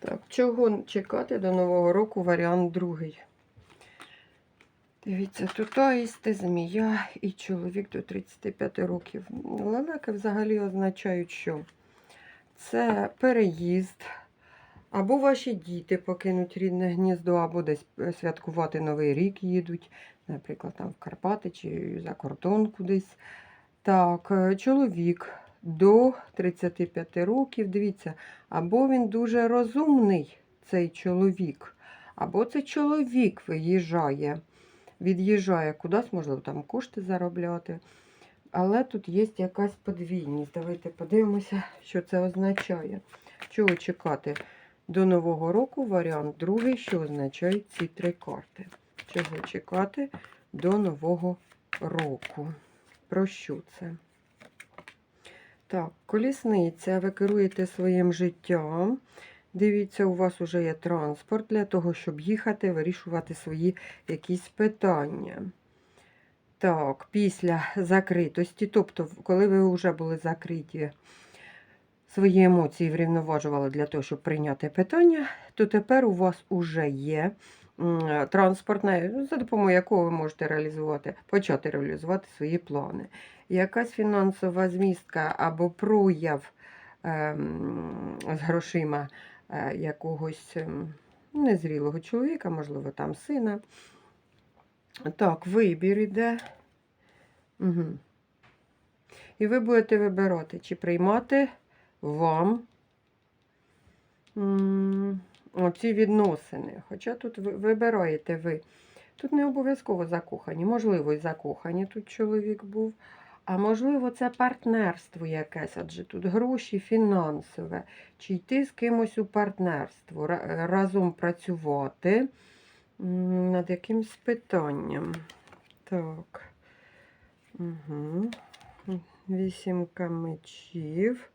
Так, чого чекати до Нового року варіант другий. Дивіться, тут аїсти, змія і чоловік до 35 років. Лелеки взагалі означають, що це переїзд, або ваші діти покинуть рідне гніздо, або десь е, святкувати Новий рік їдуть, наприклад, там в Карпати чи за кордон кудись. Так, е, чоловік до 35 років, дивіться, або він дуже розумний, цей чоловік, або це чоловік виїжджає, від'їжджає кудись, можливо, там кошти заробляти. Але тут є якась подвійність. Давайте подивимося, що це означає. Чого чекати до Нового року? Варіант другий, що означають ці три карти. Чого чекати до Нового року? Про що це? Так, колісниця, ви керуєте своїм життям. Дивіться, у вас вже є транспорт для того, щоб їхати, вирішувати свої якісь питання. Так, після закритості, тобто, коли ви вже були закриті, свої емоції врівноважували для того, щоб прийняти питання, то тепер у вас вже є транспортне, за допомогою якого ви можете реалізувати, почати реалізувати свої плани. Якась фінансова змістка або прояв ем, з грошима е, якогось ем, незрілого чоловіка, можливо, там сина. Так, вибір іде. Угу. І ви будете вибирати, чи приймати вам м, оці відносини. Хоча тут вибираєте ви. Тут не обов'язково закохані. Можливо, і закохані тут чоловік був. А можливо, це партнерство якесь, адже тут гроші фінансове. Чи йти з кимось у партнерство, разом працювати над якимсь питанням. Так. Угу. Вісімка мечів.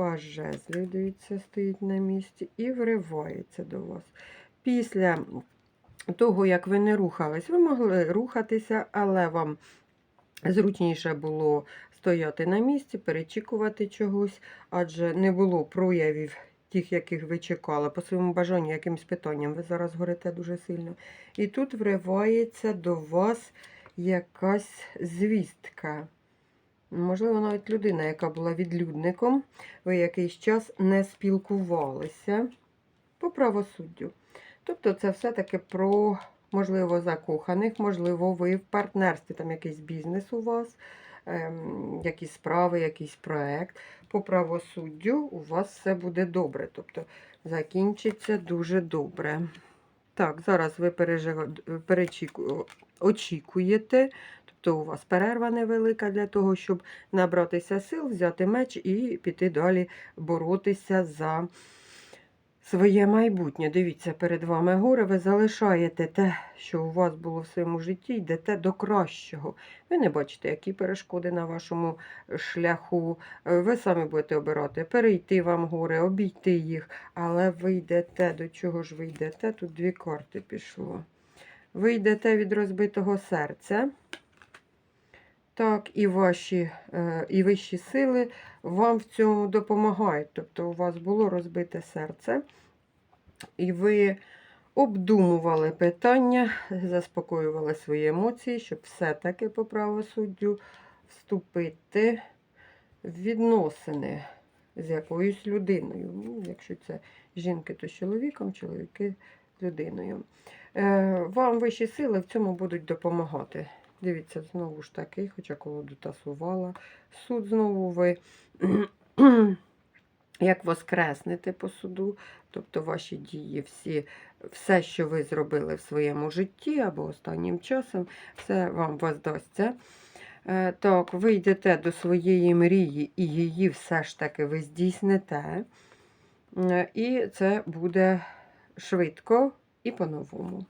Паж жезлів, дивіться, стоїть на місці і вривається до вас. Після того, як ви не рухались, ви могли рухатися, але вам зручніше було стояти на місці, перечікувати чогось, адже не було проявів тих, яких ви чекали, по своєму бажанню, якимось питанням. Ви зараз горите дуже сильно. І тут вривається до вас якась звістка. Можливо, навіть людина, яка була відлюдником, ви якийсь час не спілкувалися по правосуддю. Тобто це все-таки про, можливо, закоханих, можливо, ви в партнерстві, там якийсь бізнес у вас, ем, якісь справи, якийсь проект. По правосуддю у вас все буде добре. Тобто закінчиться дуже добре. Так, зараз ви перечіку... очікуєте. Тобто у вас перерва невелика для того, щоб набратися сил, взяти меч і піти далі боротися за своє майбутнє. Дивіться, перед вами горе, ви залишаєте те, що у вас було в своєму житті, йдете до кращого. Ви не бачите, які перешкоди на вашому шляху. Е, Ви самі будете обирати, перейти вам горе, обійти їх, але ви йдете, до чого ж ви йдете? Тут дві карти пішло. Ви йдете від розбитого серця. Так, і ваші е, і вищі сили вам в цьому допомагають. Тобто у вас було розбите серце, і ви обдумували питання, заспокоювали свої емоції, щоб все-таки по правосуддю вступити в відносини з якоюсь людиною. Ну, Якщо це жінки, то з чоловіком, чоловіки з людиною. Е, Вам вищі сили в цьому будуть допомагати. Дивіться, знову ж таки, хоча колоду тасувала. Суд знову ви як воскреснете по суду, тобто ваші дії, всі, все, що ви зробили в своєму житті або останнім часом, все вам воздасться. Е, Так, ви йдете до своєї мрії, і її все ж таки ви здійсните. Е, І це буде швидко і по-новому.